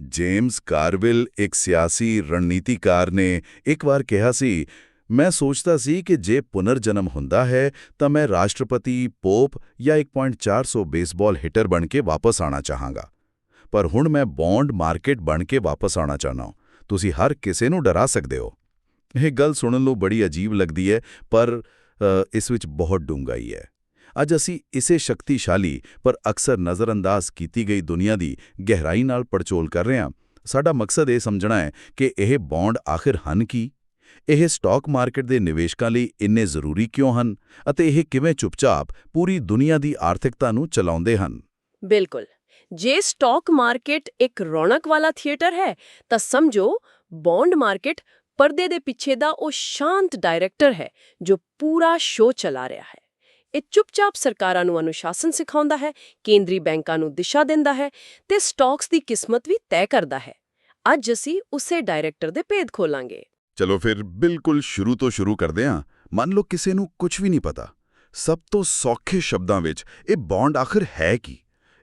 James ਕਾਰਵਿਲ, ਇੱਕ ਸਿਆਸੀ ਰਣਨੀਤੀਕਾਰ ਨੇ ਇੱਕ ਵਾਰ ਕਿਹਾ ਸੀ, ਮੈਂ ਸੋਚਦਾ ਸੀ ਕਿ ਜੇ ਪੁਨਰਜਨਮ ਹੁੰਦਾ ਹੈ, ਤਾਂ ਮੈਂ ਰਾਸ਼ਟਰਪਤੀ, ਪੋਪ ਜਾਂ 1.400 ਬੇਸਬਾਲ ਹਿੱਟਰ ਬਣ ਕੇ ਵਾਪਸ ਆਣਾ ਚਾਹਾਂਗਾ। ਪਰ ਹੁਣ ਮੈਂ ਬੌਂਡ ਮਾਰਕੀਟ ਬਣ ਕੇ ਵਾਪਸ ਆਣਾ ਚਾਹਨਾ ਤੁਸੀਂ ਹਰ ਕਿਸੇ ਨੂੰ ਡਰਾ ਸਕਦੇ ਹੋ। ਇਹ ਗੱਲ ਸੁਣਨ ਨੂੰ ਬੜੀ ਅਜੀਬ ਲੱਗਦੀ ਹੈ, ਪਰ ਇਸ ਵਿੱਚ ਬਹੁਤ ਡੂੰਘਾਈ ਹੈ। ਅੱਜ ਅਸੀਂ ਇਸੇ ਸ਼ਕਤੀਸ਼ਾਲੀ ਪਰ ਅਕਸਰ ਨਜ਼ਰਅੰਦਾਜ਼ ਕੀਤੀ ਗਈ ਦੁਨੀਆ ਦੀ ਗਹਿਰਾਈ ਨਾਲ ਪੜਚੋਲ ਕਰ ਰਹੇ ਹਾਂ। ਸਾਡਾ ਮਕਸਦ ਇਹ ਸਮਝਣਾ ਹੈ ਕਿ ਇਹ ਬੌਂਡ ਆਖਿਰ ਹਨ ਕੀ? ਇਹ ਸਟਾਕ ਮਾਰਕੀਟ ਦੇ ਨਿਵੇਸ਼ਕਾਂ ਲਈ ਇੰਨੇ ਜ਼ਰੂਰੀ ਕਿਉਂ ਹਨ ਅਤੇ ਇਹ ਕਿਵੇਂ ਚੁੱਪਚਾਪ ਪੂਰੀ ਦੁਨੀਆ ਦੀ ਆਰਥਿਕਤਾ ਨੂੰ ਚਲਾਉਂਦੇ ਹਨ? ਬਿਲਕੁਲ। ਜੇ ਸਟਾਕ ਮਾਰਕੀਟ ਇੱਕ ਰੌਣਕ ਵਾਲਾ ਥੀਏਟਰ ਹੈ, ਤਾਂ ਸਮਝੋ ਬੌਂਡ ਮਾਰਕੀਟ ਪਰਦੇ ਦੇ ਪਿੱਛੇ ਦਾ ਉਹ ਸ਼ਾਂਤ ਡਾਇਰੈਕਟਰ ਹੈ ਜੋ ਪੂਰਾ ਸ਼ੋਅ ਚਲਾ ਰਿਹਾ ਹੈ। ਇਹ ਚੁੱਪਚਾਪ ਸਰਕਾਰਾਂ ਨੂੰ ਅਨੁਸ਼ਾਸਨ ਸਿਖਾਉਂਦਾ ਹੈ ਕੇਂਦਰੀ ਬੈਂਕਾਂ ਨੂੰ ਦਿਸ਼ਾ ਦਿੰਦਾ ਹੈ ਤੇ ਸਟਾਕਸ ਦੀ ਕਿਸਮਤ ਵੀ ਤੈਅ ਕਰਦਾ ਹੈ। ਅੱਜ ਅਸੀਂ ਉਸੇ ਡਾਇਰੈਕਟਰ ਦੇ ਭੇਦ ਖੋਲਾਂਗੇ। ਚਲੋ ਫਿਰ ਬਿਲਕੁਲ ਸ਼ੁਰੂ ਤੋਂ ਸ਼ੁਰੂ ਕਰਦੇ ਹਾਂ। ਮੰਨ ਲਓ ਕਿਸੇ ਨੂੰ ਕੁਝ ਵੀ ਨਹੀਂ ਪਤਾ। ਸਭ ਤੋਂ ਸੌਖੇ ਸ਼ਬਦਾਂ ਵਿੱਚ ਇਹ ਬੌਂਡ ਆਖਿਰ ਹੈ ਕੀ?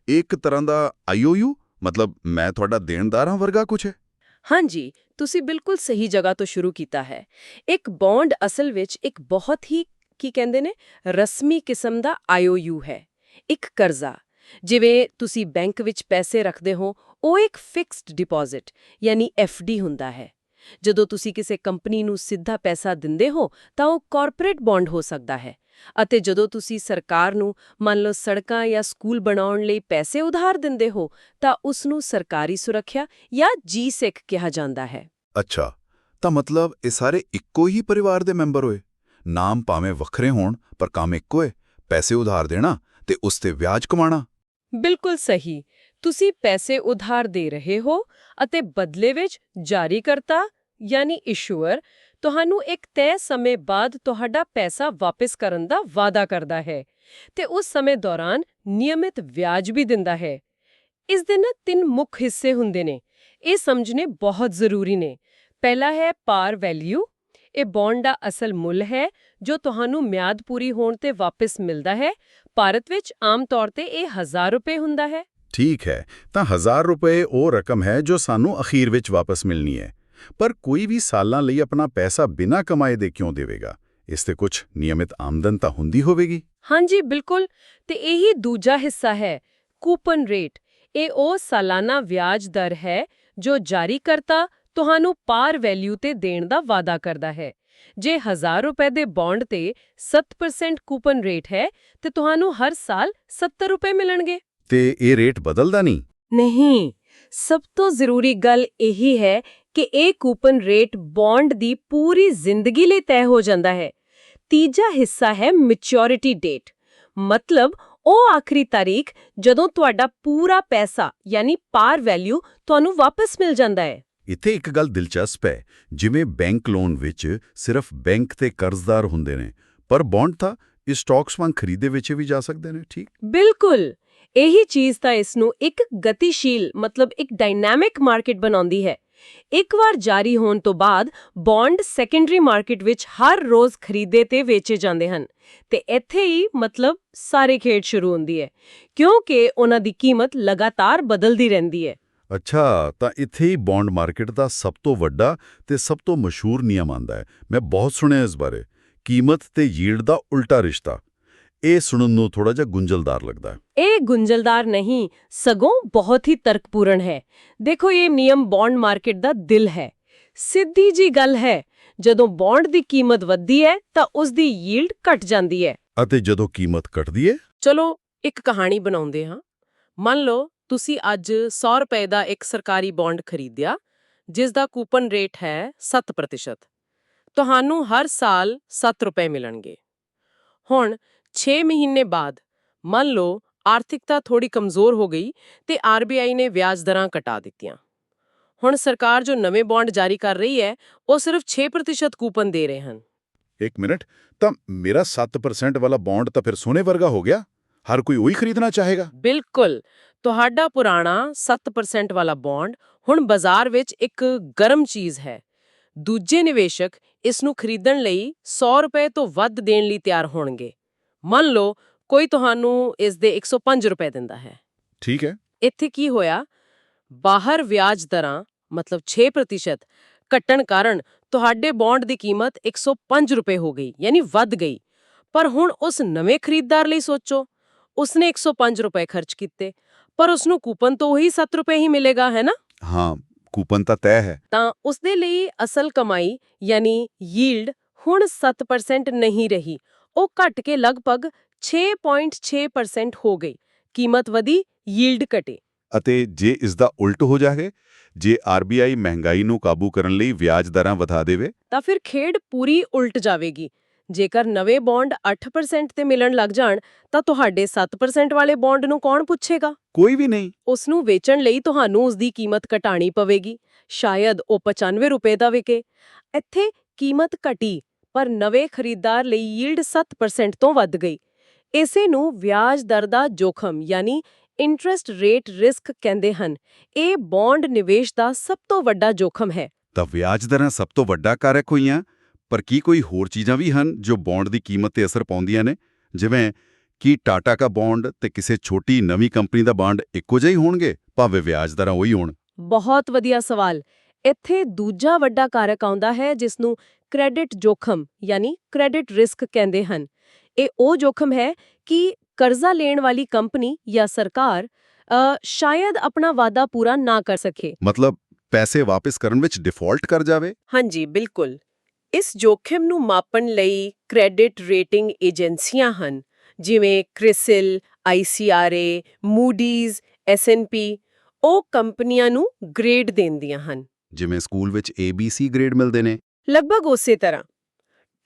ਇੱਕ ਤਰ੍ਹਾਂ ਦਾ ਆਈਓਯੂ ਮਤਲਬ ਮੈਂ ਤੁਹਾਡਾ ਦੇਣਦਾਰਾਂ ਵਰਗਾ ਕੁਝ ਹੈ? ਹਾਂਜੀ ਤੁਸੀਂ ਬਿਲਕੁਲ ਸਹੀ ਜਗ੍ਹਾ ਤੋਂ ਸ਼ੁਰੂ ਕੀਤਾ ਹੈ। ਇੱਕ ਬੌਂਡ ਅਸਲ ਵਿੱਚ ਇੱਕ ਬਹੁਤ ਹੀ ਕੀ ਕਹਿੰਦੇ ਨੇ? ਰਸਮੀ ਕਿਸਮ ਦਾ ਆਈਓਯੂ ਹੈ। ਇੱਕ ਕਰਜ਼ਾ, ਜਿਵੇਂ ਤੁਸੀਂ ਬੈਂਕ ਵਿੱਚ ਪੈਸੇ ਰੱਖਦੇ ਹੋ, ਉਹ ਇੱਕ ਫਿਕਸਡ ਡਿਪੋਜ਼ਿਟ ਯਾਨੀ ਡੀ ਹੁੰਦਾ ਹੈ। ਜਦੋਂ ਤੁਸੀਂ ਕਿਸੇ ਕੰਪਨੀ ਨੂੰ ਸਿੱਧਾ ਪੈਸਾ ਦਿੰਦੇ ਹੋ, ਤਾਂ ਉਹ ਕਾਰਪੋਰੇਟ ਬੌਂਡ ਹੋ ਸਕਦਾ ਹੈ। ਅਤੇ ਜਦੋਂ ਤੁਸੀਂ ਸਰਕਾਰ ਨੂੰ ਮੰਨ ਲਓ ਸੜਕਾਂ ਜਾਂ ਸਕੂਲ ਬਣਾਉਣ ਲਈ ਪੈਸੇ ਉਧਾਰ ਦਿੰਦੇ ਹੋ, ਤਾਂ ਉਸ ਨੂੰ ਸਰਕਾਰੀ ਸੁਰੱਖਿਆ ਜਾਂ ਜੀ ਸਿੱਖ ਕਿਹਾ ਜਾਂਦਾ ਹੈ। ਅੱਛਾ, ਤਾਂ ਮਤਲਬ ਇਹ ਸਾਰੇ ਇੱਕੋ ਹੀ ਪਰਿਵਾਰ ਦੇ ਮੈਂਬਰ ਹੋਏ? ਨਾਮ ਭਾਵੇਂ ਵੱਖਰੇ ਹੋਣ, ਪਰ ਕੰਮ ਇੱਕੋ ਹੈ ਪੈਸੇ ਉਧਾਰ ਦੇਣਾ ਤੇ ਉਸ ਤੇ ਵਿਆਜ ਕਮਾਣਾ ਬਿਲਕੁਲ ਸਹੀ। ਤੁਸੀਂ ਪੈਸੇ ਉਧਾਰ ਦੇ ਰਹੇ ਹੋ ਅਤੇ ਬਦਲੇ ਵਿੱਚ ਜਾਰੀਕਰਤਾ, ਯਾਨੀ ਇਸ਼ੂਅਰ, ਤੁਹਾਨੂੰ ਇੱਕ ਤੈਅ ਸਮੇਂ ਬਾਅਦ ਤੁਹਾਡਾ ਪੈਸਾ ਵਾਪਸ ਕਰਨ ਦਾ ਵਾਅਦਾ ਕਰਦਾ ਹੈ ਤੇ ਉਸ ਸਮੇਂ ਦੌਰਾਨ ਨਿਯਮਿਤ ਵਿਆਜ ਵੀ ਦਿੰਦਾ ਹੈ। ਇਸ ਦੇ ਨਾ ਤਿੰਨ ਮੁੱਖ ਹਿੱਸੇ ਹੁੰਦੇ ਨੇ। ਇਹ ਸਮਝਣੇ ਬਹੁਤ ਜ਼ਰੂਰੀ ਨੇ। ਪਹਿਲਾ ਹੈ ਪਾਰ ਵੈਲਿਊ ਇਹ ਬੌਂਡ ਦਾ ਅਸਲ ਮੁੱਲ ਹੈ ਜੋ ਤੁਹਾਨੂੰ ਮਿਆਦ ਪੂਰੀ ਹੋਣ ਤੇ ਵਾਪਸ ਮਿਲਦਾ ਹੈ। ਭਾਰਤ ਵਿੱਚ ਆਮ ਤੌਰ ਤੇ ਇਹ 1000 ਰੁਪਏ ਹੁੰਦਾ ਹੈ। ਠੀਕ ਹੈ ਤਾਂ 1000 ਰੁਪਏ ਉਹ ਰਕਮ ਹੈ ਜੋ ਸਾਨੂੰ ਅਖੀਰ ਵਿੱਚ ਵਾਪਸ ਮਿਲਣੀ ਹੈ। ਪਰ ਕੋਈ ਵੀ ਸਾਲਾਂ ਲਈ ਆਪਣਾ ਪੈਸਾ ਬਿਨਾਂ ਕਮਾਏ ਦੇ ਕਿਉਂ ਦੇਵੇਗਾ? ਇਸ ਤੇ ਕੁਝ ਨਿਯਮਿਤ ਆਮਦਨ ਤਾਂ ਹੁੰਦੀ ਹੋਵੇਗੀ। ਹਾਂਜੀ ਬਿਲਕੁਲ। ਤੇ ਇਹੀ ਦੂਜਾ ਹਿੱਸਾ ਹੈ ਕੂਪਨ ਰੇਟ। ਇਹ ਉਹ ਸਾਲਾਨਾ ਵਿਆਜ ਦਰ ਹੈ ਜੋ ਜਾਰੀਕਰਤਾ ਤੁਹਾਨੂੰ ਪਾਰ ਵੈਲਿਊ ਤੇ ਦੇਣ ਦਾ ਵਾਅਦਾ ਕਰਦਾ ਹੈ। ਜੇ 1000 ਰੁਪਏ ਦੇ ਬੌਂਡ ਤੇ 7% ਕੂਪਨ ਰੇਟ ਹੈ ਤੇ ਤੁਹਾਨੂੰ ਹਰ ਸਾਲ 70 ਰੁਪਏ ਮਿਲਣਗੇ। ਤੇ ਇਹ ਰੇਟ ਬਦਲਦਾ ਨਹੀਂ? ਨਹੀਂ ਸਭ ਤੋਂ ਜ਼ਰੂਰੀ ਗੱਲ ਇਹੀ ਹੈ ਕਿ ਇਹ ਕੂਪਨ ਰੇਟ ਬੌਂਡ ਦੀ ਪੂਰੀ ਜ਼ਿੰਦਗੀ ਲਈ ਤੈਅ ਹੋ ਜਾਂਦਾ ਹੈ। ਤੀਜਾ ਹਿੱਸਾ ਹੈ ਮੈਚੁਰਿਟੀ ਡੇਟ ਮਤਲਬ ਉਹ ਆਖਰੀ ਤਾਰੀਖ ਜਦੋਂ ਤੁਹਾਡਾ ਪੂਰਾ ਪੈਸਾ ਯਾਨੀ ਪਾਰ ਵੈਲਿਊ ਤੁਹਾਨੂੰ ਵਾਪਸ ਮਿਲ ਜਾਂਦਾ ਹੈ। ਇੱਥੇ ਇੱਕ ਗੱਲ ਦਿਲਚਸਪ ਹੈ, ਜਿਵੇਂ ਬੈਂਕ ਲੋਨ ਵਿੱਚ ਸਿਰਫ ਬੈਂਕ ਤੇ ਕਰਜ਼ਦਾਰ ਹੁੰਦੇ ਨੇ, ਪਰ ਬੌਂਡ ਤਾਂ ਇਸ ਸਟਾਕਸ ਵਾਂਗ ਖਰੀਦੇ ਵਿੱਚ ਵੀ ਜਾ ਸਕਦੇ ਨੇ, ਠੀਕ? ਬਿਲਕੁਲ! ਇਹੀ ਚੀਜ਼ ਤਾਂ ਇਸ ਨੂੰ ਇੱਕ ਗਤੀਸ਼ੀਲ, ਮਤਲਬ ਇੱਕ ਡਾਇਨਾਮਿਕ ਮਾਰਕੀਟ ਬਣਾਉਂਦੀ ਹੈ। ਇੱਕ ਵਾਰ ਜਾਰੀ ਹੋਣ ਤੋਂ ਬਾਅਦ ਬੌਂਡ ਸੈਕੰਡਰੀ ਮਾਰਕੀਟ ਵਿੱਚ ਹਰ ਰੋਜ਼ ਖਰੀਦੇ ਤੇ ਵੇਚੇ ਜਾਂਦੇ ਹਨ ਤੇ ਇੱਥੇ ਹੀ ਮਤਲਬ ਸਾਰੇ ਖੇਡ ਸ਼ੁਰੂ ਹੁੰਦੀ ਹੈ, ਕਿਉਂਕਿ ਉਹਨਾਂ ਦੀ ਕੀਮਤ ਲਗਾਤਾਰ ਬਦਲਦੀ ਰਹਿੰਦੀ ਹੈ। ਅੱਛਾ ਤਾਂ ਇੱਥੇ ਹੀ ਬੌਂਡ ਮਾਰਕੀਟ ਦਾ ਸਭ ਤੋਂ ਵੱਡਾ ਤੇ ਸਭ ਤੋਂ ਮਸ਼ਹੂਰ ਨਿਯਮ ਆਂਦਾ ਹੈ। ਮੈਂ ਬਹੁਤ ਸੁਣਿਆ ਇਸ ਬਾਰੇ। ਕੀਮਤ ਤੇ ਯੀਲਡ ਦਾ ਉਲਟਾ ਰਿਸ਼ਤਾ। ਇਹ ਸੁਣਨ ਨੂੰ ਥੋੜਾ ਜਿਹਾ ਗੁੰਝਲਦਾਰ ਲੱਗਦਾ ਹੈ। ਇਹ ਗੁੰਝਲਦਾਰ ਨਹੀਂ ਸਗੋਂ ਬਹੁਤ ਹੀ ਤਰਕਪੂਰਨ ਹੈ। ਦੇਖੋ ਇਹ ਨਿਯਮ ਬੌਂਡ ਮਾਰਕੀਟ ਦਾ ਦਿਲ ਹੈ। ਸਿੱਧੀ ਜੀ ਗੱਲ ਹੈ ਜਦੋਂ ਬੌਂਡ ਦੀ ਕੀਮਤ ਵੱਧਦੀ ਹੈ ਤਾਂ ਉਸ ਦੀ ਯੀਲਡ ਘਟ ਜਾਂਦੀ ਹੈ। ਅਤੇ ਜਦੋਂ ਕੀਮਤ ਘਟਦੀ ਹੈ? ਚਲੋ ਇੱਕ ਕਹਾਣੀ ਬਣਾਉਂਦੇ ਹਾਂ। ਮੰਨ ਲਓ ਤੁਸੀਂ ਅੱਜ 100 ਰੁਪਏ ਦਾ ਇੱਕ ਸਰਕਾਰੀ ਬੌਂਡ ਖਰੀਦਿਆ ਜਿਸ ਦਾ ਕੂਪਨ ਰੇਟ ਹੈ 7% ਤੁਹਾਨੂੰ ਹਰ ਸਾਲ 7 ਰੁਪਏ ਮਿਲਣਗੇ। ਹੁਣ 6 ਮਹੀਨੇ ਬਾਅਦ ਮੰਨ ਲਓ ਆਰਥਿਕਤਾ ਥੋੜੀ ਕਮਜ਼ੋਰ ਹੋ ਗਈ ਤੇ ਆਰਬੀਆਈ ਨੇ ਵਿਆਜ ਦਰਾਂ ਘਟਾ ਦਿੱਤੀਆਂ। ਹੁਣ ਸਰਕਾਰ ਜੋ ਨਵੇਂ ਬੌਂਡ ਜਾਰੀ ਕਰ ਰਹੀ ਹੈ ਉਹ ਸਿਰਫ 6% ਕੂਪਨ ਦੇ ਰਹੇ ਹਨ। ਇੱਕ ਮਿੰਟ ਤਾਂ ਮੇਰਾ 7% ਵਾਲਾ ਬੌਂਡ ਤਾਂ ਫਿਰ ਸੋਨੇ ਵਰਗਾ ਹੋ ਗਿਆ? ਹਰ ਕੋਈ ਉਹੀ ਖਰੀਦਣਾ ਚਾਹੇਗਾ? ਬਿਲਕੁਲ। ਤੁਹਾਡਾ ਪੁਰਾਣਾ 7% ਵਾਲਾ ਬੌਂਡ ਹੁਣ ਬਾਜ਼ਾਰ ਵਿੱਚ ਇੱਕ ਗਰਮ ਚੀਜ਼ ਹੈ। ਦੂਜੇ ਨਿਵੇਸ਼ਕ ਇਸ ਨੂੰ ਖਰੀਦਣ ਲਈ 100 ਰੁਪਏ ਤੋਂ ਵੱਧ ਦੇਣ ਲਈ ਤਿਆਰ ਹੋਣਗੇ। ਮੰਨ ਲਓ ਕੋਈ ਤੁਹਾਨੂੰ ਇਸ ਦੇ 105 ਰੁਪਏ ਦਿੰਦਾ ਹੈ। ਠੀਕ ਹੈ। ਇੱਥੇ ਕੀ ਹੋਇਆ? ਬਾਹਰ ਵਿਆਜ ਦਰਾਂ ਮਤਲਬ 6% ਘਟਣ ਕਾਰਨ ਤੁਹਾਡੇ ਬੌਂਡ ਦੀ ਕੀਮਤ 105 ਰੁਪਏ ਹੋ ਗਈ ਯਾਨੀ ਵੱਧ ਗਈ। ਪਰ ਹੁਣ ਉਸ ਨਵੇਂ ਖਰੀਦਦਾਰ ਲਈ ਸੋਚੋ। ਉਸਨੇ 105 ਰੁਪਏ ਖਰਚ ਕੀਤੇ। ਪਰ ਉਸਨੂੰ ਕੂਪਨ ਤੋਂ ਉਹੀ 7 ਰੁਪਏ ਹੀ ਮਿਲੇਗਾ ਹੈ ਨਾ? ਹਾਂ ਕੂਪਨ ਤਾਂ ਤੈਅ ਹੈ। ਤਾਂ ਉਸਦੇ ਲਈ ਅਸਲ ਕਮਾਈ ਯਾਨੀ ਯੀਲਡ ਹੁਣ 7% ਨਹੀਂ ਰਹੀ। ਉਹ ਘਟ ਕੇ ਲਗਭਗ 6.6% ਹੋ ਗਈ। ਕੀਮਤ ਵਧੀ ਯੀਲਡ ਘਟੇ। ਅਤੇ ਜੇ ਇਸ ਦਾ ਉਲਟ ਹੋ ਜਾਵੇ ਜੇ ਆਰਬੀਆਈ ਮਹਿੰਗਾਈ ਨੂੰ ਕਾਬੂ ਕਰਨ ਲਈ ਵਿਆਜ ਦਰਾਂ ਵਧਾ ਦੇਵੇ? ਤਾਂ ਫਿਰ ਖੇਡ ਪੂਰੀ ਉਲਟ ਜਾਵੇਗੀ। ਜੇਕਰ ਨਵੇਂ ਬੌਂਡ 8% ਤੇ ਮਿਲਣ ਲੱਗ ਜਾਣ ਤਾਂ ਤੁਹਾਡੇ 7% ਵਾਲੇ ਬੌਂਡ ਨੂੰ ਕੌਣ ਪੁੱਛੇਗਾ? ਕੋਈ ਵੀ ਨਹੀਂ। ਉਸ ਨੂੰ ਵੇਚਣ ਲਈ ਤੁਹਾਨੂੰ ਉਸ ਦੀ ਕੀਮਤ ਘਟਾਣੀ ਪਵੇਗੀ। ਸ਼ਾਇਦ ਉਹ 95 ਰੁਪਏ ਦਾ ਵਿਕੇ। ਇੱਥੇ ਕੀਮਤ ਘਟੀ ਪਰ ਨਵੇਂ ਖਰੀਦਦਾਰ ਲਈ ਯੀਲਡ 7% ਤੋਂ ਵੱਧ ਗਈ। ਇਸੇ ਨੂੰ ਵਿਆਜ ਦਰ ਦਾ ਜੋਖਮ ਯਾਨੀ ਇੰਟਰਸਟ ਰੇਟ ਰਿਸਕ ਕਹਿੰਦੇ ਹਨ। ਇਹ ਬੌਂਡ ਨਿਵੇਸ਼ ਦਾ ਸਭ ਤੋਂ ਵੱਡਾ ਜੋਖਮ ਹੈ। ਤਾਂ ਵਿਆਜ ਦਰਾਂ ਸਭ ਤੋਂ ਵੱਡਾ ਕਾਰਕ ਹੋਈਆਂ। ਪਰ ਕੀ ਕੋਈ ਹੋਰ ਚੀਜ਼ਾਂ ਵੀ ਹਨ ਜੋ ਬੌਂਡ ਦੀ ਕੀਮਤ ਤੇ ਅਸਰ ਪਾਉਂਦੀਆਂ ਨੇ? ਜਿਵੇਂ ਕੀ ਟਾਟਾ ਕਾ ਬੌਂਡ ਤੇ ਕਿਸੇ ਛੋਟੀ ਨਵੀਂ ਕੰਪਨੀ ਦਾ ਬੌਂਡ ਇੱਕੋ ਜਿਹੇ ਹੋਣਗੇ? ਭਾਵੇਂ ਵਿਆਜ ਦਰਾਂ ਉਹੀ ਹੋਣ। ਬਹੁਤ ਵਧੀਆ ਸਵਾਲ। ਇੱਥੇ ਦੂਜਾ ਵੱਡਾ ਕਾਰਕ ਆਉਂਦਾ ਹੈ ਜਿਸ ਨੂੰ ਕ੍ਰੈਡਿਟ ਜੋਖਮ ਯਾਨੀ ਕ੍ਰੈਡਿਟ ਰਿਸਕ ਕਹਿੰਦੇ ਹਨ। ਇਹ ਉਹ ਜੋਖਮ ਹੈ ਕਿ ਕਰਜ਼ਾ ਲੈਣ ਵਾਲੀ ਕੰਪਨੀ ਜਾਂ ਸਰਕਾਰ ਸ਼ਾਇਦ ਆਪਣਾ ਵਾਅਦਾ ਪੂਰਾ ਨਾ ਕਰ ਸਕੇ। ਮਤਲਬ ਪੈਸੇ ਵਾਪਸ ਕਰਨ ਵਿੱਚ ਡਿਫਾਲਟ ਕਰ ਜਾਵੇ? ਹਾਂਜੀ ਬਿਲਕੁਲ। ਇਸ ਜੋਖਮ ਨੂੰ ਮਾਪਣ ਲਈ ਕ੍ਰੈਡਿਟ ਰੇਟਿੰਗ ਏਜੰਸੀਆਂ ਹਨ ਜਿਵੇਂ ਕ੍ਰਿਸਿਲ ਆਈਸੀਆਰਏ ਮੂਡੀਜ਼ ਐਸਐਨਪੀ ਉਹ ਕੰਪਨੀਆਂ ਨੂੰ ਗ੍ਰੇਡ ਦਿੰਦੀਆਂ ਹਨ। ਜਿਵੇਂ ਸਕੂਲ ਵਿੱਚ ABC ਗ੍ਰੇਡ ਮਿਲਦੇ ਨੇ। ਲਗਭਗ ਉਸੇ ਤਰ੍ਹਾਂ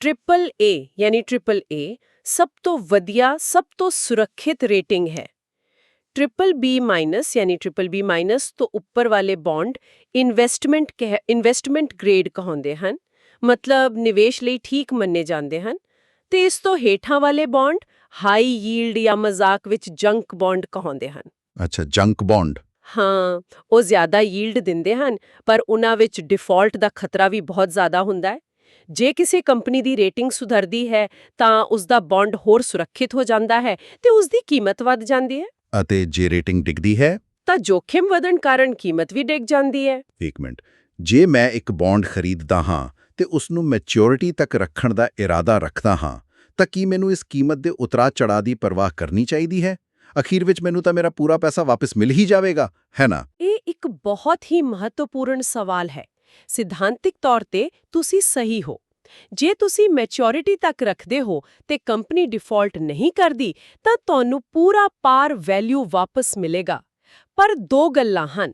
ਟ੍ਰਿਪਲ ਏ ਯਾਨੀ ਟ੍ਰਿਪਲ ਏ ਸਭ ਤੋਂ ਵਧੀਆ ਸਭ ਤੋਂ ਸੁਰੱਖਿਅਤ ਰੇਟਿੰਗ ਹੈ। ਟ੍ਰਿਪਲ ਬੀ ਮਾਈਨਸ ਯਾਨੀ ਟ੍ਰਿਪਲ ਬੀ ਮਾਈਨਸ ਤੋਂ ਉੱਪਰ ਵਾਲੇ ਬੌਂਡ ਇਨਵੈਸਟਮੈਂਟ ਕਹਿ ਇਨਵੈਸਟਮੈਂਟ ਗ੍ਰੇਡ ਕਹਾਉਂਦੇ ਹਨ। ਮਤਲਬ ਨਿਵੇਸ਼ ਲਈ ਠੀਕ ਮੰਨੇ ਜਾਂਦੇ ਹਨ ਤੇ ਇਸ ਤੋਂ ਹੇਠਾਂ ਵਾਲੇ ਬੌਂਡ ਹਾਈ ਯੀਲਡ ਜਾਂ ਮਜ਼ਾਕ ਵਿੱਚ ਜੰਕ ਬੌਂਡ ਕਹਾਉਂਦੇ ਹਨ। ਅੱਛਾ ਜੰਕ ਬੌਂਡ ਹਾਂ ਉਹ ਜ਼ਿਆਦਾ ਯੀਲਡ ਦਿੰਦੇ ਹਨ ਪਰ ਉਹਨਾਂ ਵਿੱਚ ਡਿਫਾਲਟ ਦਾ ਖਤਰਾ ਵੀ ਬਹੁਤ ਜ਼ਿਆਦਾ ਹੁੰਦਾ ਹੈ। ਜੇ ਕਿਸੇ ਕੰਪਨੀ ਦੀ ਰੇਟਿੰਗ ਸੁਧਰਦੀ ਹੈ ਤਾਂ ਉਸ ਦਾ ਬੌਂਡ ਹੋਰ ਸੁਰੱਖਿਅਤ ਹੋ ਜਾਂਦਾ ਹੈ ਤੇ ਉਸ ਦੀ ਕੀਮਤ ਵੱਧ ਜਾਂਦੀ ਹੈ। ਅਤੇ ਜੇ ਰੇਟਿੰਗ ਡਿੱਗਦੀ ਹੈ? ਤਾਂ ਜੋਖਿਮ ਵਧਣ ਕਾਰਨ ਕੀਮਤ ਵੀ ਡਿੱਗ ਜਾਂਦੀ ਹੈ। ਇੱਕ ਮਿੰਟ ਜੇ ਮੈਂ ਇੱਕ ਬੌਂਡ ਖਰੀਦਦਾ ਹਾਂ ਤੇ ਉਸ ਨੂੰ ਮੈਚਿਓਰਿਟੀ ਤੱਕ ਰੱਖਣ ਦਾ ਇਰਾਦਾ ਰੱਖਦਾ ਹਾਂ, ਤਾਂ ਕੀ ਮੈਨੂੰ ਇਸ ਕੀਮਤ ਦੇ ਉਤਰਾਅ ਚੜਾਅ ਦੀ ਪਰਵਾਹ ਕਰਨੀ ਚਾਹੀਦੀ ਹੈ? ਅਖੀਰ ਵਿੱਚ ਮੈਨੂੰ ਤਾਂ ਮੇਰਾ ਪੂਰਾ ਪੈਸਾ ਵਾਪਸ ਮਿਲ ਹੀ ਜਾਵੇਗਾ, ਹੈ ਨਾ? ਇਹ ਇੱਕ ਬਹੁਤ ਹੀ ਮਹੱਤਵਪੂਰਨ ਸਵਾਲ ਹੈ। ਸਿਧਾਂਤਿਕ ਤੌਰ ਤੇ ਤੁਸੀਂ ਸਹੀ ਹੋ। ਜੇ ਤੁਸੀਂ ਮੈਚਿਓਰਿਟੀ ਤੱਕ ਰੱਖਦੇ ਹੋ ਤੇ ਕੰਪਨੀ ਡਿਫਾਲਟ ਨਹੀਂ ਕਰਦੀ, ਤਾਂ ਤੁਹਾਨੂੰ ਪੂਰਾ ਪਾਰ ਵੈਲਿਊ ਵਾਪਸ ਮਿਲੇਗਾ। ਪਰ ਦੋ ਗੱਲਾਂ ਹਨ।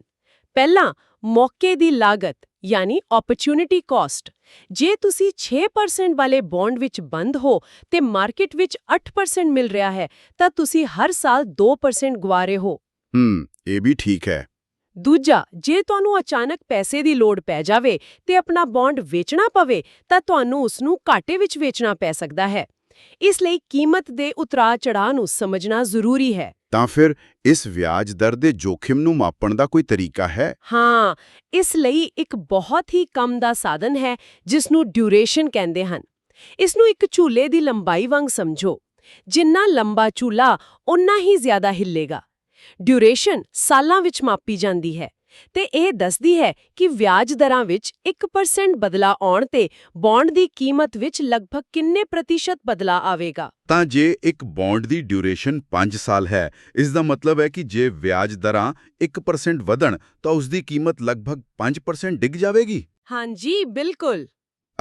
ਪਹਿਲਾ, ਮੌਕੇ ਦੀ ਲਾਗਤ। ਯਾਨੀ ਓਪਰਚੁਨਿਟੀ ਕਾਸਟ ਜੇ ਤੁਸੀਂ 6% ਵਾਲੇ ਬੌਂਡ ਵਿੱਚ ਬੰਦ ਹੋ ਤੇ ਮਾਰਕੀਟ ਵਿੱਚ 8% ਮਿਲ ਰਿਹਾ ਹੈ ਤਾਂ ਤੁਸੀਂ ਹਰ ਸਾਲ 2% ਗਵਾ ਰਹੇ ਹੋ। ਹੂੰ ਇਹ ਵੀ ਠੀਕ ਹੈ। ਦੂਜਾ ਜੇ ਤੁਹਾਨੂੰ ਅਚਾਨਕ ਪੈਸੇ ਦੀ ਲੋੜ ਪੈ ਜਾਵੇ ਤੇ ਆਪਣਾ ਬੌਂਡ ਵੇਚਣਾ ਪਵੇ ਤਾਂ ਤੁਹਾਨੂੰ ਉਸ ਨੂੰ ਘਾਟੇ ਵਿੱਚ ਵੇਚਣਾ ਪੈ ਸਕਦਾ ਹੈ। ਇਸ ਲਈ ਕੀਮਤ ਦੇ ਉਤਰਾਅ ਚੜਾਅ ਨੂੰ ਸਮਝਣਾ ਜ਼ਰੂਰੀ ਹੈ। ਤਾਂ ਫਿਰ ਇਸ ਵਿਆਜ ਦਰ ਦੇ ਜੋਖਿਮ ਨੂੰ ਮਾਪਣ ਦਾ ਕੋਈ ਤਰੀਕਾ ਹੈ? ਹਾਂ ਇਸ ਲਈ ਇੱਕ ਬਹੁਤ ਹੀ ਕਮ ਦਾ ਸਾਧਨ ਹੈ ਜਿਸ ਨੂੰ ਡਿਊਰੇਸ਼ਨ ਕਹਿੰਦੇ ਹਨ। ਇਸ ਨੂੰ ਇੱਕ ਝੂਲੇ ਦੀ ਲੰਬਾਈ ਵਾਂਗ ਸਮਝੋ। ਜਿੰਨਾ ਲੰਬਾ ਝੂਲਾ ਉਨਾ ਹੀ ਜ਼ਿਆਦਾ ਹਿੱਲੇਗਾ। ਡਿਊਰੇਸ਼ਨ ਸਾਲਾਂ ਵਿੱਚ ਮਾਪੀ ਜਾਂਦੀ ਹੈ। ਤੇ ਇਹ ਦੱਸਦੀ ਹੈ ਕਿ ਵਿਆਜ ਦਰਾਂ ਵਿੱਚ 1% ਬਦਲਾ ਆਉਣ ਤੇ ਬੌਂਡ ਦੀ ਕੀਮਤ ਵਿੱਚ ਲਗਭਗ ਕਿੰਨੇ ਪ੍ਰਤੀਸ਼ਤ ਬਦਲਾ ਆਵੇਗਾ? ਤਾਂ ਜੇ ਇੱਕ ਬੌਂਡ ਦੀ ਡਿਊਰੇਸ਼ਨ 5 ਸਾਲ ਹੈ ਇਸ ਦਾ ਮਤਲਬ ਹੈ ਕਿ ਜੇ ਵਿਆਜ ਦਰਾਂ 1% ਵਧਣ ਤਾਂ ਉਸ ਦੀ ਕੀਮਤ ਲਗਭਗ 5% ਡਿੱਗ ਜਾਵੇਗੀ। ਹਾਂਜੀ ਬਿਲਕੁਲ।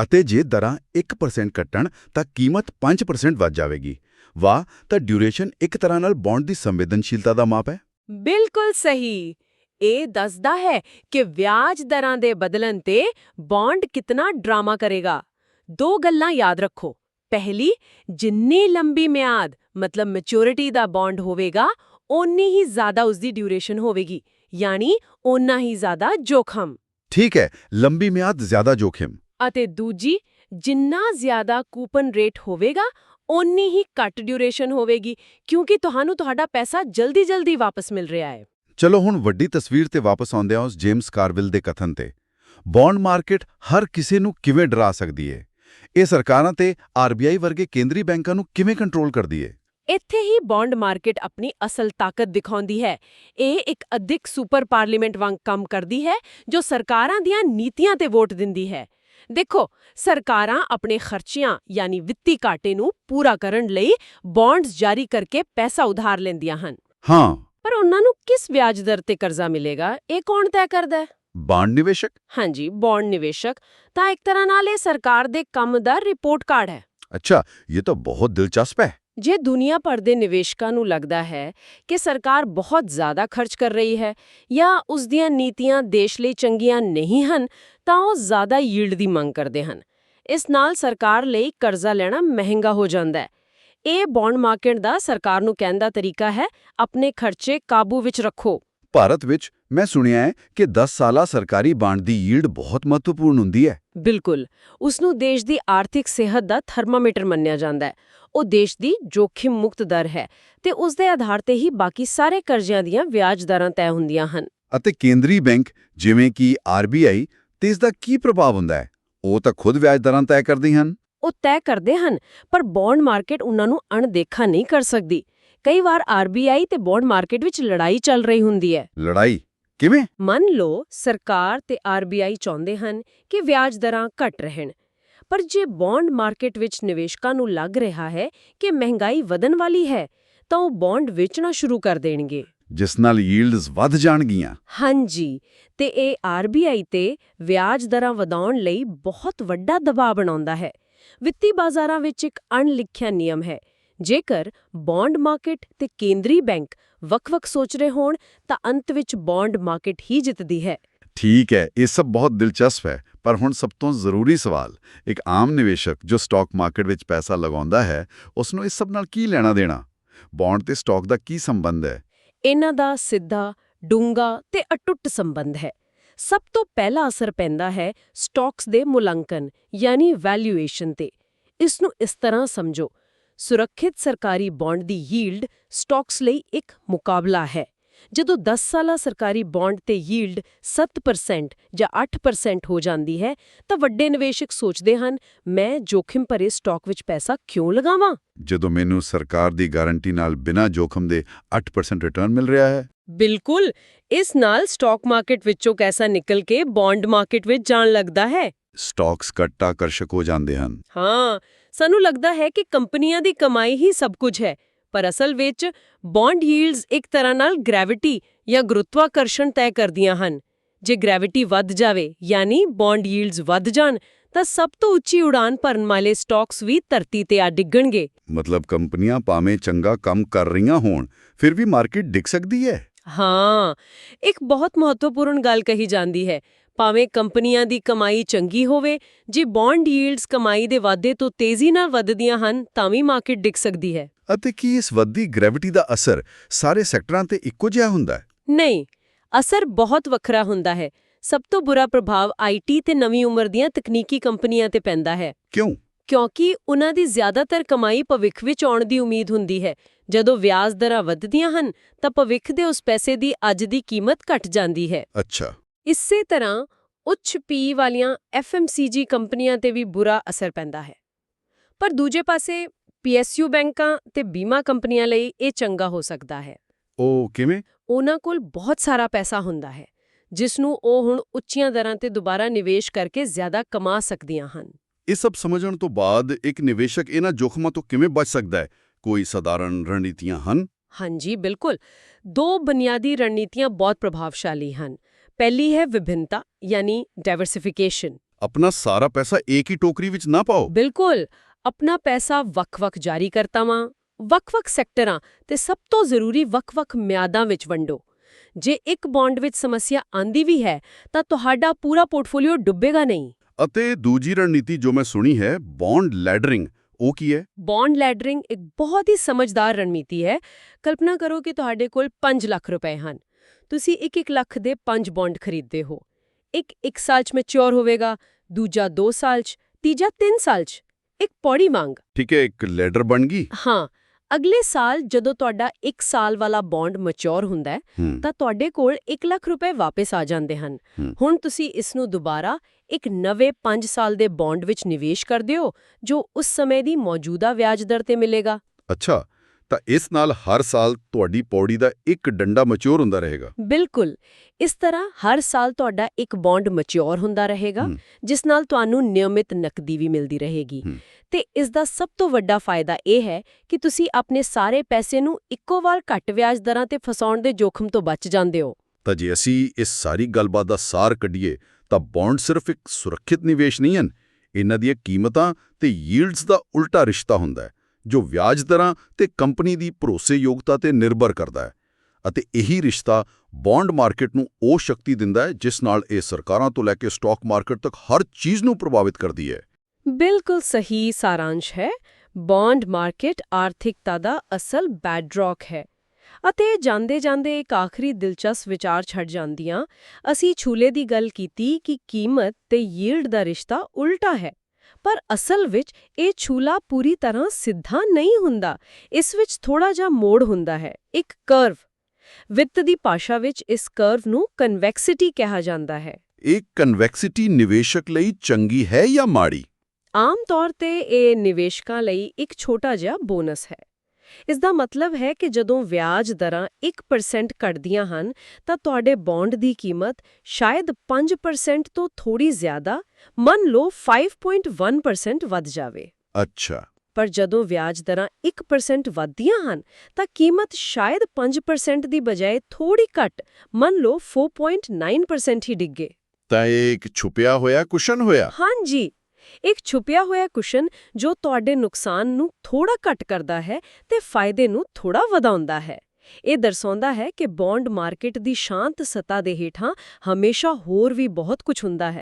ਅਤੇ ਜੇ ਦਰਾਂ 1% ਘਟਣ ਤਾਂ ਕੀਮਤ 5% ਵੱਧ ਜਾਵੇਗੀ। ਵਾਹ ਤਾਂ ਡਿਊਰੇਸ਼ਨ ਇੱਕ ਤਰ੍ਹਾਂ ਨਾਲ ਬੌਂਡ ਦੀ ਸੰਵੇਦਨਸ਼ੀਲਤਾ ਦਾ ਮਾਪ ਹੈ। ਬਿਲਕੁਲ ਸਹੀ। ਇਹ ਦੱਸਦਾ ਹੈ ਕਿ ਵਿਆਜ ਦਰਾਂ ਦੇ ਬਦਲਣ ਤੇ ਬੌਂਡ ਕਿਤਨਾ ਡਰਾਮਾ ਕਰੇਗਾ। ਦੋ ਗੱਲਾਂ ਯਾਦ ਰੱਖੋ। ਪਹਿਲੀ ਜਿੰਨੀ ਲੰਬੀ ਮਿਆਦ ਮਤਲਬ ਮੈਚੁਰਿਟੀ ਦਾ ਬੌਂਡ ਹੋਵੇਗਾ ਓਨੀ ਹੀ ਜ਼ਿਆਦਾ ਉਸ ਦੀ ਡਿਊਰੇਸ਼ਨ ਹੋਵੇਗੀ ਯਾਨੀ ਓਨਾ ਹੀ ਜ਼ਿਆਦਾ ਜੋਖਮ। ਠੀਕ ਹੈ ਲੰਬੀ ਮਿਆਦ ਜ਼ਿਆਦਾ ਜੋਖਿਮ। ਅਤੇ ਦੂਜੀ ਜਿੰਨਾ ਜ਼ਿਆਦਾ ਕੂਪਨ ਰੇਟ ਹੋਵੇਗਾ ਓਨੀ ਹੀ ਘੱਟ ਡਿਊਰੇਸ਼ਨ ਹੋਵੇਗੀ ਕਿਉਂਕਿ ਤੁਹਾਨੂੰ ਤੁਹਾਡਾ ਪੈਸਾ ਜਲਦੀ-ਜਲਦੀ ਵਾਪਸ ਮਿਲ ਰਿਹਾ ਹੈ। ਚਲੋ ਹੁਣ ਵੱਡੀ ਤਸਵੀਰ ਤੇ ਵਾਪਸ ਆਉਂਦੇ ਹਾਂ ਉਸ ਜੇਮਸ ਕਾਰਵਿਲ ਦੇ ਕਥਨ ਤੇ। ਬੌਂਡ ਮਾਰਕੀਟ ਹਰ ਕਿਸੇ ਨੂੰ ਕਿਵੇਂ ਡਰਾ ਸਕਦੀ ਹੈ ਇਹ ਸਰਕਾਰਾਂ ਤੇ ਆਰਬੀਆਈ ਵਰਗੇ ਕੇਂਦਰੀ ਬੈਂਕਾਂ ਨੂੰ ਕਿਵੇਂ ਕੰਟਰੋਲ ਕਰਦੀ ਹੈ ਇੱਥੇ ਹੀ ਬੌਂਡ ਮਾਰਕੀਟ ਆਪਣੀ ਅਸਲ ਤਾਕਤ ਦਿਖਾਉਂਦੀ ਹੈ। ਇਹ ਇੱਕ ਅਧਿਕ ਸੁਪਰ ਪਾਰਲੀਮੈਂਟ ਵਾਂਗ ਕੰਮ ਕਰਦੀ ਹੈ ਜੋ ਸਰਕਾਰਾਂ ਦੀਆਂ ਨੀਤੀਆਂ ਤੇ ਵੋਟ ਦਿੰਦੀ ਹੈ। ਦੇਖੋ ਸਰਕਾਰਾਂ ਆਪਣੇ ਖਰਚਿਆਂ ਯਾਨੀ ਵਿੱਤੀ ਘਾਟੇ ਨੂੰ ਪੂਰਾ ਕਰਨ ਲਈ ਬੌਂਡਸ ਜਾਰੀ ਕਰਕੇ ਪੈਸਾ ਉਧਾਰ ਲੈਂਦੀਆਂ ਹਨ। ਹਾਂ ਪਰ ਉਹਨਾਂ ਨੂੰ ਕਿਸ ਵਿਆਜ ਦਰ ਤੇ ਕਰਜ਼ਾ ਮਿਲੇਗਾ? ਇਹ ਕੌਣ ਤੈਅ ਕਰਦਾ ਹੈ? ਬਾਂਡ ਨਿਵੇਸ਼ਕ? ਹਾਂਜੀ ਬੌਂਡ ਨਿਵੇਸ਼ਕ। ਤਾਂ ਇੱਕ ਤਰ੍ਹਾਂ ਨਾਲ ਇਹ ਸਰਕਾਰ ਦੇ ਕੰਮ ਦਾ ਰਿਪੋਰਟ ਕਾਰਡ ਹੈ। ਅੱਛਾ ਇਹ ਤਾਂ ਬਹੁਤ ਦਿਲਚਸਪ ਹੈ। ਜੇ ਦੁਨੀਆ ਭਰ ਦੇ ਨਿਵੇਸ਼ਕਾਂ ਨੂੰ ਲੱਗਦਾ ਹੈ ਕਿ ਸਰਕਾਰ ਬਹੁਤ ਜ਼ਿਆਦਾ ਖਰਚ ਕਰ ਰਹੀ ਹੈ ਜਾਂ ਉਸ ਦੀਆਂ ਨੀਤੀਆਂ ਦੇਸ਼ ਲਈ ਚੰਗੀਆਂ ਨਹੀਂ ਹਨ ਤਾਂ ਉਹ ਜ਼ਿਆਦਾ ਯੀਲਡ ਦੀ ਮੰਗ ਕਰਦੇ ਹਨ। ਇਸ ਨਾਲ ਸਰਕਾਰ ਲਈ ਕਰਜ਼ਾ ਲੈਣਾ ਮਹਿੰਗਾ ਹੋ ਜਾਂਦਾ ਹੈ। ਇਹ ਬੌਂਡ ਮਾਰਕੀਟ ਦਾ ਸਰਕਾਰ ਨੂੰ ਕਹਿਣ ਦਾ ਤਰੀਕਾ ਹੈ ਆਪਣੇ ਖਰਚੇ ਕਾਬੂ ਵਿੱਚ ਰੱਖੋ। ਭਾਰਤ ਵਿੱਚ ਮੈਂ ਸੁਣਿਆ ਹੈ ਕਿ 10 ਸਾਲਾ ਸਰਕਾਰੀ ਬਾਂਡ ਦੀ ਯੀਲਡ ਬਹੁਤ ਮਹੱਤਵਪੂਰਨ ਹੁੰਦੀ ਹੈ। ਬਿਲਕੁਲ। ਉਸ ਨੂੰ ਦੇਸ਼ ਦੀ ਆਰਥਿਕ ਸਿਹਤ ਦਾ ਥਰਮਾਮੀਟਰ ਮੰਨਿਆ ਜਾਂਦਾ ਹੈ। ਉਹ ਦੇਸ਼ ਦੀ ਜੋਖਿਮ ਮੁਕਤ ਦਰ ਹੈ ਤੇ ਉਸ ਦੇ ਆਧਾਰ ਤੇ ਹੀ ਬਾਕੀ ਸਾਰੇ ਕਰਜ਼ਿਆਂ ਦੀਆਂ ਵਿਆਜ ਦਰਾਂ ਤੈਅ ਹੁੰਦੀਆਂ ਹਨ। ਅਤੇ ਕੇਂਦਰੀ ਬੈਂਕ ਜਿਵੇਂ ਕਿ ਆਰਬੀਆਈ ਤੇ ਇਸ ਦਾ ਕੀ ਪ੍ਰਭਾਵ ਹੁੰਦਾ ਹੈ? ਉਹ ਤਾਂ ਖੁਦ ਵਿਆਜ ਦਰਾਂ ਤੈਅ ਕਰਦੀ ਹਨ। ਉਹ ਤੈਅ ਕਰਦੇ ਹਨ ਪਰ ਬੌਂਡ ਮਾਰਕੀਟ ਉਹਨਾਂ ਨੂੰ ਅਣਦੇਖਾ ਨਹੀਂ ਕਰ ਸਕਦੀ। ਕਈ ਵਾਰ ਆਰਬੀਆਈ ਤੇ ਬੌਂਡ ਮਾਰਕੀਟ ਵਿੱਚ ਲੜਾਈ ਚੱਲ ਰਹੀ ਹੁੰਦੀ ਹੈ। ਲੜਾਈ? ਕਿਵੇਂ? ਮੰਨ ਲਓ ਸਰਕਾਰ ਤੇ ਆਰਬੀਆਈ ਚਾਹੁੰਦੇ ਹਨ ਕਿ ਵਿਆਜ ਦਰਾਂ ਘਟ ਰਹਿਣ। ਪਰ ਜੇ ਬੌਂਡ ਮਾਰਕੀਟ ਵਿੱਚ ਨਿਵੇਸ਼ਕਾਂ ਨੂੰ ਲੱਗ ਰਿਹਾ ਹੈ ਕਿ ਮਹਿੰਗਾਈ ਵਧਣ ਵਾਲੀ ਹੈ ਤਾਂ ਉਹ ਬੌਂਡ ਵੇਚਣਾ ਸ਼ੁਰੂ ਕਰ ਦੇਣਗੇ। ਜਿਸ ਨਾਲ ਯੀਲਡਸ ਵੱਧ ਜਾਣਗੀਆਂ। ਹਾਂਜੀ ਤੇ ਇਹ ਆਰਬੀਆਈ ਤੇ ਵਿਆਜ ਦਰਾਂ ਵਧਾਉਣ ਲਈ ਬਹੁਤ ਵੱਡਾ ਦਬਾਅ ਬਣਾਉਂਦਾ ਹੈ। ਵਿੱਤੀ ਬਾਜ਼ਾਰਾਂ ਵਿੱਚ ਇੱਕ ਅਣਲਿਖਿਆ ਨਿਯਮ ਹੈ। ਜੇਕਰ ਬੌਂਡ ਮਾਰਕੀਟ ਤੇ ਕੇਂਦਰੀ ਬੈਂਕ ਵੱਖ-ਵੱਖ ਸੋਚ ਰਹੇ ਹੋਣ ਤਾਂ ਅੰਤ ਵਿੱਚ ਬੌਂਡ ਮਾਰਕੀਟ ਹੀ ਜਿੱਤਦੀ ਹੈ। ਠੀਕ ਹੈ ਇਹ ਸਭ ਬਹੁਤ ਦਿਲਚਸਪ ਹੈ ਪਰ ਹੁਣ ਸਭ ਤੋਂ ਜ਼ਰੂਰੀ ਸਵਾਲ ਇੱਕ ਆਮ ਨਿਵੇਸ਼ਕ ਜੋ ਸਟਾਕ ਮਾਰਕੀਟ ਵਿੱਚ ਪੈਸਾ ਲਗਾਉਂਦਾ ਹੈ ਉਸ ਨੂੰ ਇਸ ਸਭ ਨਾਲ ਕੀ ਲੈਣਾ ਦੇਣਾ? ਬੌਂਡ ਤੇ ਸਟਾਕ ਦਾ ਕੀ ਸੰਬੰਧ ਹੈ? ਇਹਨਾਂ ਦਾ ਸਿੱਧਾ ਡੂੰਗਾ ਤੇ ਅਟੁੱਟ ਸੰਬੰਧ ਹੈ। ਸਭ ਤੋਂ ਪਹਿਲਾ ਅਸਰ ਪੈਂਦਾ ਹੈ ਸਟਾਕਸ ਦੇ ਮੁਲਾਂਕਣ ਯਾਨੀ ਵੈਲਿਊਏਸ਼ਨ ਤੇ। ਇਸ ਨੂੰ ਇਸ ਤਰ੍ਹਾਂ ਸਮਝੋ ਸੁਰੱਖਿਅਤ ਸਰਕਾਰੀ ਬੌਂਡ ਦੀ ਯੀਲਡ ਸਟਾਕਸ ਲਈ ਇੱਕ ਮੁਕਾਬਲਾ ਹੈ। ਜਦੋਂ 10 ਸਾਲਾ ਸਰਕਾਰੀ ਬੌਂਡ ਤੇ ਯੀਲਡ 7% ਜਾਂ 8% ਹੋ ਜਾਂਦੀ ਹੈ ਤਾਂ ਵੱਡੇ ਨਿਵੇਸ਼ਕ ਸੋਚਦੇ ਹਨ ਮੈਂ ਜੋਖਿਮ ਭਰੇ ਸਟਾਕ ਵਿੱਚ ਪੈਸਾ ਕਿਉਂ ਲਗਾਵਾਂ? ਜਦੋਂ ਮੈਨੂੰ ਸਰਕਾਰ ਦੀ ਗਾਰੰਟੀ ਨਾਲ ਬਿਨਾਂ ਜੋਖਮ ਦੇ 8% ਰਿਟਰਨ ਮਿਲ ਰਿਹਾ ਹੈ। ਬਿਲਕੁਲ! ਇਸ ਨਾਲ ਸਟਾਕ ਮਾਰਕੀਟ ਵਿੱਚੋਂ ਕੈਸਾ ਨਿਕਲ ਕੇ ਬੌਂਡ ਮਾਰਕੀਟ ਵਿੱਚ ਜਾਣ ਲੱਗਦਾ ਹੈ। ਸਟਾਕਸ ਘੱਟ ਆਕਰਸ਼ਕ ਹੋ ਜਾਂਦੇ ਹਨ। ਹਾਂ ਸਾਨੂੰ ਲੱਗਦਾ ਹੈ ਕਿ ਕੰਪਨੀਆਂ ਦੀ ਕਮਾਈ ਹੀ ਸਭ ਕੁਝ ਹੈ ਪਰ ਅਸਲ ਵਿੱਚ ਬੌਂਡ ਯੀਲਡਸ ਇੱਕ ਤਰ੍ਹਾਂ ਨਾਲ ਗ੍ਰੈਵਿਟੀ ਜਾਂ ਗੁਰੁਤਵਾਕਰਸ਼ਣ ਤੈਅ ਕਰਦੀਆਂ ਹਨ। ਜੇ ਗ੍ਰੈਵਿਟੀ ਵੱਧ ਜਾਵੇ ਯਾਨੀ ਬੌਂਡ ਯੀਲਡਸ ਵੱਧ ਜਾਣ ਤਾਂ ਸਭ ਤੋਂ ਉੱਚੀ ਉਡਾਨ ਭਰਨ ਵਾਲੇ ਸਟਾਕਸ ਵੀ ਧਰਤੀ ਤੇ ਆ ਡਿੱਗਣਗੇ। ਮਤਲਬ ਕੰਪਨੀਆਂ ਭਾਵੇਂ ਚੰਗਾ ਕੰਮ ਕਰ ਰਹੀਆਂ ਹੋਣ ਫਿਰ ਵੀ ਮਾਰਕੀਟ ਡਿੱਗ ਸਕਦੀ ਹੈ? ਹਾਂ ਇੱਕ ਬਹੁਤ ਮਹੱਤਵਪੂਰਨ ਗੱਲ ਕਹੀ ਜਾਂਦੀ ਹੈ ਭਾਵੇਂ ਕੰਪਨੀਆਂ ਦੀ ਕਮਾਈ ਚੰਗੀ ਹੋਵੇ ਜੇ ਬੌਂਡ ਯੀਲਡਸ ਕਮਾਈ ਦੇ ਵਾਧੇ ਤੋਂ ਤੇਜ਼ੀ ਨਾਲ ਵੱਧਦੀਆਂ ਹਨ ਤਾਂ ਵੀ ਮਾਰਕੀਟ ਡਿੱਗ ਸਕਦੀ ਹੈ। ਅਤੇ ਕੀ ਇਸ ਵੱਧਦੀ ਗ੍ਰੈਵਿਟੀ ਦਾ ਅਸਰ ਸਾਰੇ ਸੈਕਟਰਾਂ ਤੇ ਇੱਕੋ ਜਿਹਾ ਹੁੰਦਾ ਹੈ? ਨਹੀਂ ਅਸਰ ਬਹੁਤ ਵੱਖਰਾ ਹੁੰਦਾ ਹੈ। ਸਭ ਤੋਂ ਬੁਰਾ ਪ੍ਰਭਾਵ ਆਈਟੀ ਤੇ ਨਵੀਂ ਉਮਰ ਦੀਆਂ ਤਕਨੀਕੀ ਕੰਪਨੀਆਂ ਤੇ ਪੈਂਦਾ ਹੈ। ਕਿਉਂ? ਕਿਉਂਕਿ ਉਹਨਾਂ ਦੀ ਜ਼ਿਆਦਾਤਰ ਕਮਾਈ ਭਵਿੱਖ ਵਿੱਚ ਆਉਣ ਦੀ ਉਮੀਦ ਹੁੰਦੀ ਹੈ। ਜਦੋਂ ਵਿਆਜ ਦਰਾਂ ਵੱਧਦੀਆਂ ਹਨ ਤਾਂ ਭਵਿੱਖ ਦੇ ਉਸ ਪੈਸੇ ਦੀ ਅੱਜ ਦੀ ਕੀਮਤ ਘਟ ਜਾਂਦੀ ਹੈ। ਅੱਛਾ। ਇਸੇ ਤਰ੍ਹਾਂ ਉੱਚ ਪੀ ਵਾਲੀਆਂ ਐਫਐਮਸੀਜੀ ਕੰਪਨੀਆਂ ਤੇ ਵੀ ਬੁਰਾ ਅਸਰ ਪੈਂਦਾ ਹੈ। ਪਰ ਦੂਜੇ ਪਾਸੇ ਪੀਐਸਯੂ ਬੈਂਕਾਂ ਤੇ ਬੀਮਾ ਕੰਪਨੀਆਂ ਲਈ ਇਹ ਚੰਗਾ ਹੋ ਸਕਦਾ ਹੈ। ਉਹ ਕਿਵੇਂ? ਉਹਨਾਂ ਕੋਲ ਬਹੁਤ ਸਾਰਾ ਪੈਸਾ ਹੁੰਦਾ ਹੈ ਜਿਸ ਨੂੰ ਉਹ ਹੁਣ ਉੱਚੀਆਂ ਦਰਾਂ ਤੇ ਦੁਬਾਰਾ ਨਿਵੇਸ਼ ਕਰਕੇ ਜ਼ਿਆਦਾ ਕਮਾ ਸਕਦੀਆਂ ਹਨ। ਇਹ ਸਭ ਸਮਝਣ ਤੋਂ ਬਾਅਦ ਇੱਕ ਨਿਵੇਸ਼ਕ ਇਹਨਾਂ ਜੋਖਮਾਂ ਤੋਂ ਕਿਵੇਂ ਬਚ ਸਕਦਾ ਹੈ? ਕੋਈ ਸਧਾਰਨ ਰਣਨੀਤੀਆਂ ਹਨ? ਹਾਂਜੀ ਬਿਲਕੁਲ। ਦੋ ਬੁਨਿਆਦੀ ਰਣਨੀਤੀਆਂ ਬਹੁਤ ਪ੍ਰਭਾਵਸ਼ਾਲੀ ਹਨ। ਪਹਿਲੀ ਹੈ ਵਿਭਿੰਨਤਾ ਯਾਨੀ ਡਾਈਵਰਸਿਫਿਕੇਸ਼ਨ ਆਪਣਾ ਸਾਰਾ ਪੈਸਾ ਇੱਕ ਹੀ ਟੋਕਰੀ ਵਿੱਚ ਨਾ ਪਾਓ? ਬਿਲਕੁਲ। ਆਪਣਾ ਪੈਸਾ ਵੱਖ-ਵੱਖ ਜਾਰੀ ਕਰਤਾਵਾਂ ਵੱਖ-ਵੱਖ ਸੈਕਟਰਾਂ ਤੇ ਸਭ ਤੋਂ ਜ਼ਰੂਰੀ ਵੱਖ-ਵੱਖ ਮਿਆਦਾਂ ਵਿੱਚ ਵੰਡੋ। ਜੇ ਇੱਕ ਬੌਂਡ ਵਿੱਚ ਸਮੱਸਿਆ ਆਂਦੀ ਵੀ ਹੈ ਤਾਂ ਤੁਹਾਡਾ ਪੂਰਾ ਪੋਰਟਫੋਲੀਓ ਡੁੱਬੇਗਾ ਨਹੀਂ। ਅਤੇ ਦੂਜੀ ਰਣਨੀਤੀ ਜੋ ਮੈਂ ਸੁਣੀ ਹੈ ਬੌਂਡ ਲੈਡਰਿੰਗ ਉਹ ਕੀ ਹੈ? ਬੌਂਡ ਲੈਡਰਿੰਗ ਇੱਕ ਬਹੁਤ ਹੀ ਸਮਝਦਾਰ ਰਣਨੀਤੀ ਹੈ। ਕਲਪਨਾ ਕਰੋ ਕਿ ਤੁਹਾਡੇ ਕੋਲ 5 ਲੱਖ ਰੁਪਏ ਹਨ। ਤੁਸੀਂ 1-1 ਲੱਖ ਦੇ 5 ਬੌਂਡ ਖਰੀਦਦੇ ਹੋ। ਇੱਕ 1 ਸਾਲ 'ਚ ਮੈਚੁਰ ਹੋਵੇਗਾ ਦੂਜਾ 2 ਸਾਲ 'ਚ ਤੀਜਾ 3 ਸਾਲ 'ਚ। ਇੱਕ ਪੌੜੀ ਮੰਗ। ਠੀਕ ਹੈ ਇੱਕ ਲੈਡਰ ਬਣ ਗਈ? ਹਾਂ ਅਗਲੇ ਸਾਲ ਜਦੋਂ ਤੁਹਾਡਾ 1 ਸਾਲ ਵਾਲਾ ਬੌਂਡ ਮੈਚੁਰ ਹੁੰਦਾ ਹੈ ਤਾਂ ਤੁਹਾਡੇ ਕੋਲ 1 ਲੱਖ ਰੁਪਏ ਵਾਪਸ ਆ ਜਾਂਦੇ ਹਨ। ਹੁਣ ਤੁਸੀਂ ਇਸ ਨੂੰ ਦੁਬਾਰਾ ਇੱਕ ਨਵੇਂ 5 ਸਾਲ ਦੇ ਬੌਂਡ ਵਿੱਚ ਨਿਵੇਸ਼ ਕਰਦੇ ਹੋ ਜੋ ਉਸ ਸਮੇਂ ਦੀ ਮੌਜੂਦਾ ਵਿਆਜ ਦਰ ਤੇ ਮਿਲੇਗਾ। ਅੱਛਾ। ਤਾਂ ਇਸ ਨਾਲ ਹਰ ਸਾਲ ਤੁਹਾਡੀ ਪੌੜੀ ਦਾ ਇੱਕ ਡੰਡਾ ਮੈਚੁਰ ਹੁੰਦਾ ਰਹੇਗਾ। ਬਿਲਕੁਲ। ਇਸ ਤਰ੍ਹਾਂ ਹਰ ਸਾਲ ਤੁਹਾਡਾ ਇੱਕ ਬੌਂਡ ਮੈਚੁਰ ਹੁੰਦਾ ਰਹੇਗਾ। ਜਿਸ ਨਾਲ ਤੁਹਾਨੂੰ ਨਿਯਮਿਤ ਨਕਦੀ ਵੀ ਮਿਲਦੀ ਰਹੇਗੀ। ਤੇ ਇਸ ਦਾ ਸਭ ਤੋਂ ਵੱਡਾ ਫਾਇਦਾ ਇਹ ਹੈ ਕਿ ਤੁਸੀਂ ਆਪਣੇ ਸਾਰੇ ਪੈਸੇ ਨੂੰ ਇੱਕੋ ਵਾਰ ਘੱਟ ਵਿਆਜ ਦਰਾਂ ਤੇ ਫਸਾਉਣ ਦੇ ਜੋਖਮ ਤੋਂ ਬਚ ਜਾਂਦੇ ਹੋ। ਤਾਂ ਜੇ ਅਸੀਂ ਇਸ ਸਾਰੀ ਗੱਲਬਾਤ ਦਾ ਸਾਰ ਕੱਢੀਏ ਤਾਂ ਬੌਂਡ ਸਿਰਫ ਇੱਕ ਸੁਰੱਖਿਅਤ ਨਿਵੇਸ਼ ਨਹੀਂ ਹਨ ਇਹਨਾਂ ਦੀਆਂ ਕੀਮਤਾਂ ਤੇ ਯੀਲਡਸ ਦਾ ਉਲਟਾ ਰਿਸ਼ਤਾ ਹੁੰਦਾ ਹੈ। ਜੋ ਵਿਆਜ ਦਰਾਂ ਤੇ ਕੰਪਨੀ ਦੀ ਭਰੋਸੇਯੋਗਤਾ ਤੇ ਨਿਰਭਰ ਕਰਦਾ ਹੈ ਅਤੇ ਇਹੀ ਰਿਸ਼ਤਾ ਬੌਂਡ ਮਾਰਕੀਟ ਨੂੰ ਉਹ ਸ਼ਕਤੀ ਦਿੰਦਾ ਹੈ ਜਿਸ ਨਾਲ ਇਹ ਸਰਕਾਰਾਂ ਤੋਂ ਲੈ ਕੇ ਸਟਾਕ ਮਾਰਕੀਟ ਤੱਕ ਹਰ ਚੀਜ਼ ਨੂੰ ਪ੍ਰਭਾਵਿਤ ਕਰਦੀ ਹੈ। ਬਿਲਕੁਲ ਸਹੀ ਸਾਰਾਂਸ਼ ਹੈ। ਬੌਂਡ ਮਾਰਕੀਟ ਆਰਥਿਕਤਾ ਦਾ ਅਸਲ ਬੈਡਰੌਕ ਹੈ ਅਤੇ ਜਾਂਦੇ ਜਾਂਦੇ ਇੱਕ ਆਖਰੀ ਦਿਲਚਸਪ ਵਿਚਾਰ ਛੱਡ ਜਾਂਦੀਆਂ। ਅਸੀਂ ਛੂਲੇ ਦੀ ਗੱਲ ਕੀਤੀ ਕਿ ਕੀਮਤ ਤੇ ਯੀਲਡ ਦਾ ਰਿਸ਼ਤਾ ਉਲਟਾ ਹੈ। ਪਰ ਅਸਲ ਵਿੱਚ ਇਹ ਛੂਲਾ ਪੂਰੀ ਤਰ੍ਹਾਂ ਸਿੱਧਾ ਨਹੀਂ ਹੁੰਦਾ। ਇਸ ਵਿੱਚ ਥੋੜਾ ਜਿਹਾ ਮੋੜ ਹੁੰਦਾ ਹੈ ਇੱਕ ਕਰਵ ਵਿੱਤ ਦੀ ਭਾਸ਼ਾ ਵਿੱਚ ਇਸ ਕਰਵ ਨੂੰ ਕਨਵੈਕਸਿਟੀ ਕਿਹਾ ਜਾਂਦਾ ਹੈ। ਇਹ ਕਨਵੈਕਸਿਟੀ ਨਿਵੇਸ਼ਕ ਲਈ ਚੰਗੀ ਹੈ ਜਾਂ ਮਾੜੀ? ਆਮ ਤੌਰ ਤੇ ਇਹ ਨਿਵੇਸ਼ਕਾਂ ਲਈ ਇੱਕ ਛੋਟਾ ਜਿਹਾ ਬੋਨਸ ਹੈ। ਇਸ ਦਾ ਮਤਲਬ ਹੈ ਕਿ ਜਦੋਂ ਵਿਆਜ ਦਰਾਂ 1% ਘਟਦੀਆਂ ਹਨ ਤਾਂ ਤੁਹਾਡੇ ਬੌਂਡ ਦੀ ਕੀਮਤ ਸ਼ਾਇਦ 5% ਤੋਂ ਥੋੜੀ ਜ਼ਿਆਦਾ ਮੰਨ ਲਓ 5.1% ਵੱਧ ਜਾਵੇ। ਅੱਛਾ। ਪਰ ਜਦੋਂ ਵਿਆਜ ਦਰਾਂ 1% ਵੱਧਦੀਆਂ ਹਨ ਤਾਂ ਕੀਮਤ ਸ਼ਾਇਦ 5% ਦੀ ਬਜਾਏ ਥੋੜੀ ਘੱਟ ਮੰਨ ਲਓ 4.9% ਹੀ ਡਿੱਗੇ। ਤਾਂ ਇਹ ਇੱਕ ਛੁਪਿਆ ਹੋਇਆ ਕੁਸ਼ਨ ਹੋਇਆ? ਹਾਂਜੀ। ਇੱਕ ਛੁਪਿਆ ਹੋਇਆ ਕੁਸ਼ਨ ਜੋ ਤੁਹਾਡੇ ਨੁਕਸਾਨ ਨੂੰ ਥੋੜਾ ਘੱਟ ਕਰਦਾ ਹੈ ਤੇ ਫਾਇਦੇ ਨੂੰ ਥੋੜਾ ਵਧਾਉਂਦਾ ਹੈ। ਇਹ ਦਰਸਾਉਂਦਾ ਹੈ ਕਿ ਬੌਂਡ ਮਾਰਕੀਟ ਦੀ ਸ਼ਾਂਤ ਸਤਾ ਦੇ ਹੇਠਾਂ ਹਮੇਸ਼ਾ ਹੋਰ ਵੀ ਬਹੁਤ ਕੁਝ ਹੁੰਦਾ ਹੈ।